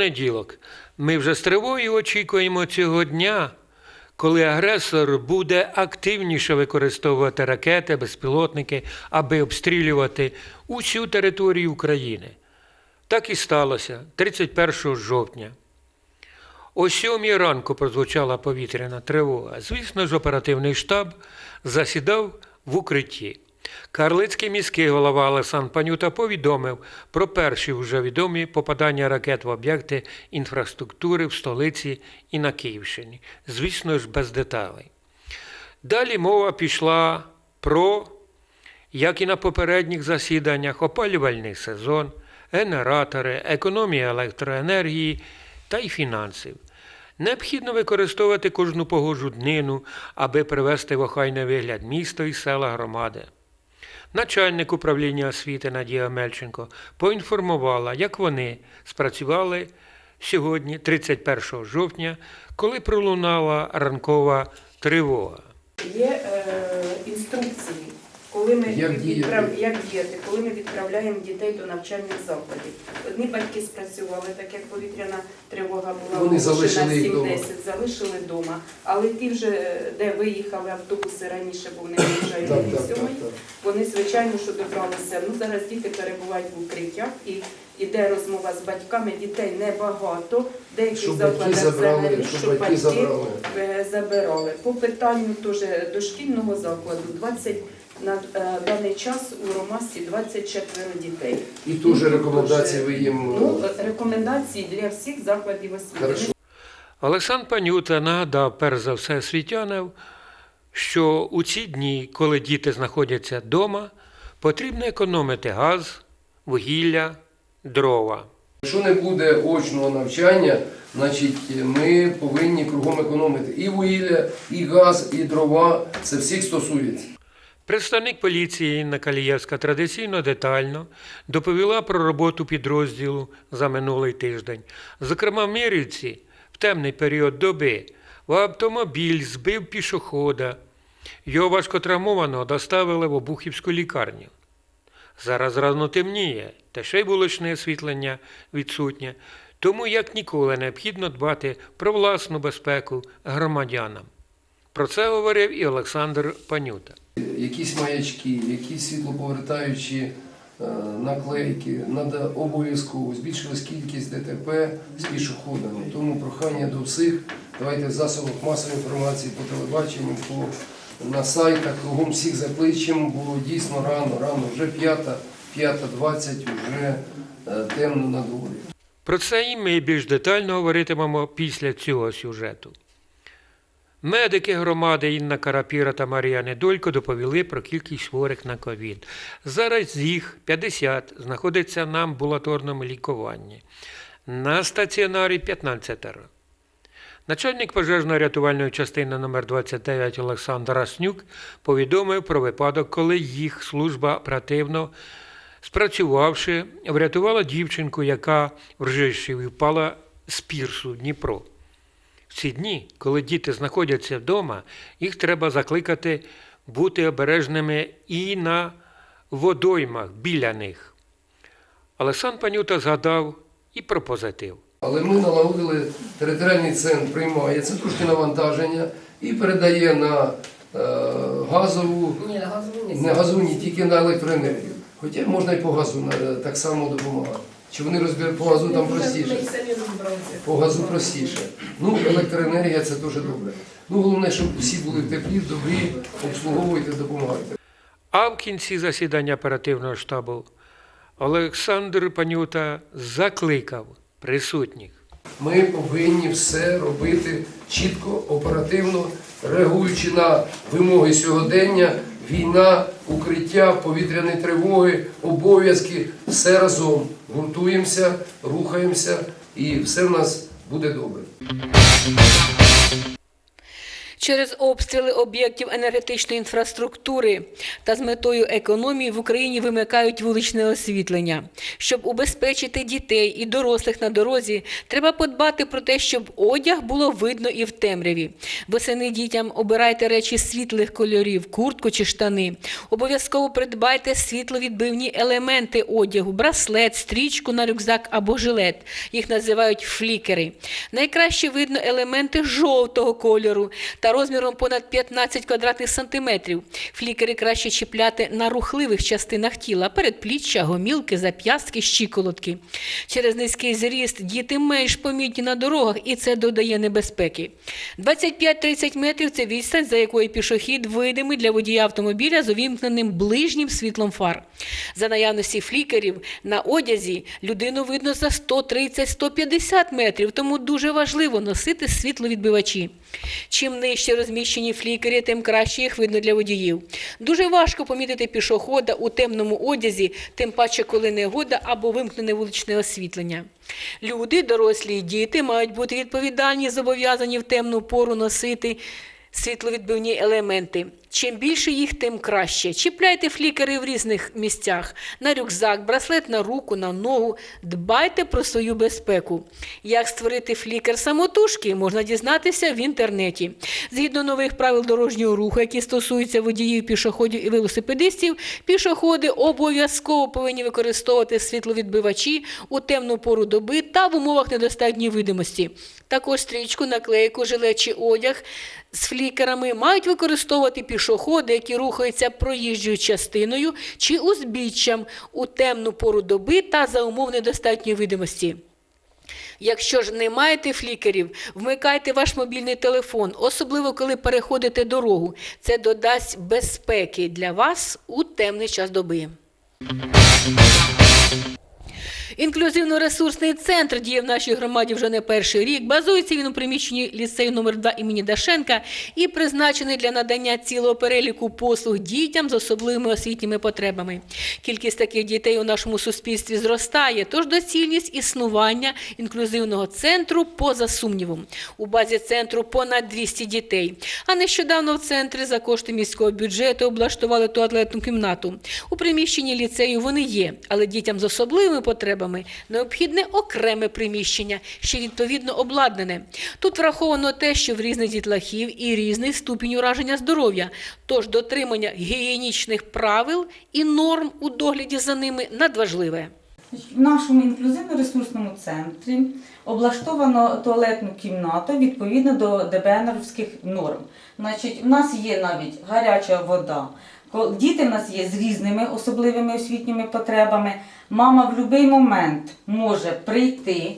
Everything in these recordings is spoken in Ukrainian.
понеділок. Ми вже з тривогою очікуємо цього дня, коли агресор буде активніше використовувати ракети, безпілотники, аби обстрілювати усю територію України. Так і сталося 31 жовтня. О сьомій ранку прозвучала повітряна тривога. Звісно ж, оперативний штаб засідав в укритті. Карлицький міський голова Олександр Панюта повідомив про перші вже відомі попадання ракет в об'єкти інфраструктури в столиці і на Київщині. Звісно ж, без деталей. Далі мова пішла про, як і на попередніх засіданнях, опалювальний сезон, генератори, економія електроенергії та й фінансів. Необхідно використовувати кожну погожу днину, аби привести в охайний вигляд місто і села громади. Начальник управління освіти Надія Мельченко поінформувала, як вони спрацювали сьогодні, 31 жовтня, коли пролунала ранкова тривога. Є е, коли ми Як діяти? як діяти, коли ми відправляємо дітей до навчальних закладів. Одні батьки спрацювали, так як повітряна тривога була Вони залишили їх 7-10, залишили вдома. Але ті вже, де виїхали автобуси раніше, бо вони виїжджають Так, так. вони звичайно що добралися. Ну зараз діти перебувають в укриттях і іде розмова з батьками. Дітей небагато. В деяких Щоб батьки забрали, щоб батьки забрали. е, забирали. По питанню теж дошкільного закладу 20 на е, даний час у Ромасі 24 дітей. І теж рекомендації ви їм. Ну, е, рекомендації для всіх закладів освіти. Хорошо. Олександр Панюта нагадав перш за все освітянам, що у ці дні, коли діти знаходяться вдома, потрібно економити газ, вугілля, дрова. Якщо не буде очного навчання, значить ми повинні кругом економити і вугілля, і газ, і дрова. Це всіх стосується. Представник поліції Інна Калієвська традиційно детально доповіла про роботу підрозділу за минулий тиждень. Зокрема, в Мирівці в темний період доби в автомобіль збив пішохода. Його важкотравмованого доставили в Обухівську лікарню. Зараз рано темніє, та ще й вуличне освітлення відсутнє, тому як ніколи необхідно дбати про власну безпеку громадянам. Про це говорив і Олександр Панюта. Якісь маячки, якісь світлоповертаючі е, наклейки, треба обов'язково збільшилась кількість ДТП з пішоходами. Тому прохання до всіх. Давайте в засобах масової інформації по телебаченню, по на сайтах, кругом всіх закличемо. Було дійсно рано, рано, вже п'ята, п'ята двадцять, вже е, темно на дворі. Про це і ми більш детально говоритимемо після цього сюжету. Медики громади Інна Карапіра та Марія Недолько доповіли про кількість хворих на ковід. Зараз їх 50 знаходиться на амбулаторному лікуванні. На стаціонарі 15. Начальник пожежно-рятувальної частини номер 29 Олександр Раснюк повідомив про випадок, коли їх служба оперативно спрацювавши, врятувала дівчинку, яка в Ржищеві впала з пірсу Дніпро. В ці дні, коли діти знаходяться вдома, їх треба закликати бути обережними і на водоймах біля них. Олександр Панюта згадав і про позитив. Але ми налагодили територіальний центр, приймає це трошки навантаження і передає на е, газову, Ні, газову не газову, ні, тільки на електроенергію. Хоча можна і по газу так само допомагати. Чи вони розбирають по газу там простіше? По газу простіше. Ну, електроенергія це дуже добре. Ну, головне, щоб всі були теплі, добрі, обслуговуйте, допомагайте. А в кінці засідання оперативного штабу Олександр Панюта закликав присутніх. Ми повинні все робити чітко, оперативно, реагуючи на вимоги сьогодення, війна, укриття, повітряні тривоги, обов'язки, все разом. Гуртуємося, рухаємося і все в нас буде добре. Через обстріли об'єктів енергетичної інфраструктури та з метою економії в Україні вимикають вуличне освітлення. Щоб убезпечити дітей і дорослих на дорозі, треба подбати про те, щоб одяг було видно і в темряві. Восени дітям обирайте речі світлих кольорів, куртку чи штани. Обов'язково придбайте світловідбивні елементи одягу, браслет, стрічку на рюкзак або жилет. Їх називають флікери. Найкраще видно елементи жовтого кольору та розміром понад 15 квадратних сантиметрів. Флікери краще чіпляти на рухливих частинах тіла, передпліччя, гомілки, зап'ястки, щиколотки. Через низький зріст діти менш помітні на дорогах, і це додає небезпеки. 25-30 метрів це відстань, за якою пішохід видимий для водія автомобіля з увімкненим ближнім світлом фар. За наявності флікерів на одязі людину видно за 130-150 метрів, тому дуже важливо носити світловідбивачі. Чим нижче розміщені флікери, тим краще їх видно для водіїв. Дуже важко помітити пішохода у темному одязі, тим паче, коли негода або вимкнене вуличне освітлення. Люди, дорослі і діти мають бути відповідальні, зобов'язані в темну пору носити світловідбивні елементи. Чим більше їх, тим краще. Чіпляйте флікери в різних місцях: на рюкзак, браслет на руку, на ногу. Дбайте про свою безпеку. Як створити флікер самотужки, можна дізнатися в інтернеті. Згідно нових правил дорожнього руху, які стосуються водіїв, пішоходів і велосипедистів, пішоходи обов'язково повинні використовувати світловідбивачі у темну пору доби та в умовах недостатньої видимості. Також стрічку, наклейку, жилет чи одяг з флікерами мають використовувати пішоходи, які рухаються проїжджою частиною чи узбіччям у темну пору доби та за умов недостатньої видимості. Якщо ж не маєте флікерів, вмикайте ваш мобільний телефон, особливо коли переходите дорогу. Це додасть безпеки для вас у темний час доби. Інклюзивно-ресурсний центр діє в нашій громаді вже не перший рік. Базується він у приміщенні ліцею номер 2 імені Дашенка і призначений для надання цілого переліку послуг дітям з особливими освітніми потребами. Кількість таких дітей у нашому суспільстві зростає, тож доцільність існування інклюзивного центру поза сумнівом. У базі центру понад 200 дітей. А нещодавно в центрі за кошти міського бюджету облаштували туалетну кімнату. У приміщенні ліцею вони є, але дітям з особливими потребами необхідне окреме приміщення, ще відповідно обладнане. Тут враховано те, що в різних дітлахів і різний ступінь ураження здоров'я, тож дотримання гігієнічних правил і норм у догляді за ними надважливе. В нашому інклюзивно-ресурсному центрі облаштовано туалетну кімнату відповідно до ДБНРівських норм. Значить, в нас є навіть гаряча вода. Діти в нас є з різними особливими освітніми потребами. Мама в будь-який момент може прийти,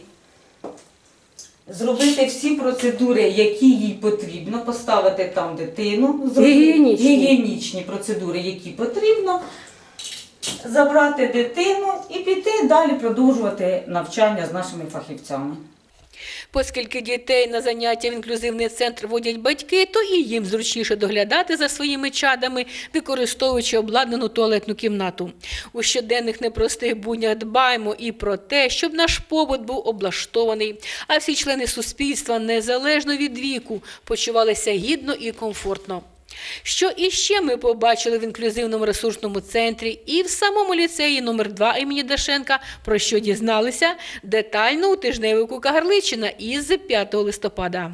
зробити всі процедури, які їй потрібно, поставити там дитину, Гігієнічні. гігієнічні процедури, які потрібно забрати дитину і піти далі продовжувати навчання з нашими фахівцями. Оскільки дітей на заняття в інклюзивний центр водять батьки, то і їм зручніше доглядати за своїми чадами, використовуючи обладнану туалетну кімнату. У щоденних непростих буднях дбаємо і про те, щоб наш побут був облаштований, а всі члени суспільства, незалежно від віку, почувалися гідно і комфортно. Що іще ми побачили в інклюзивному ресурсному центрі і в самому ліцеї номер 2 імені Дашенка, про що дізналися детально у тижневику Кагарличина із 5 листопада.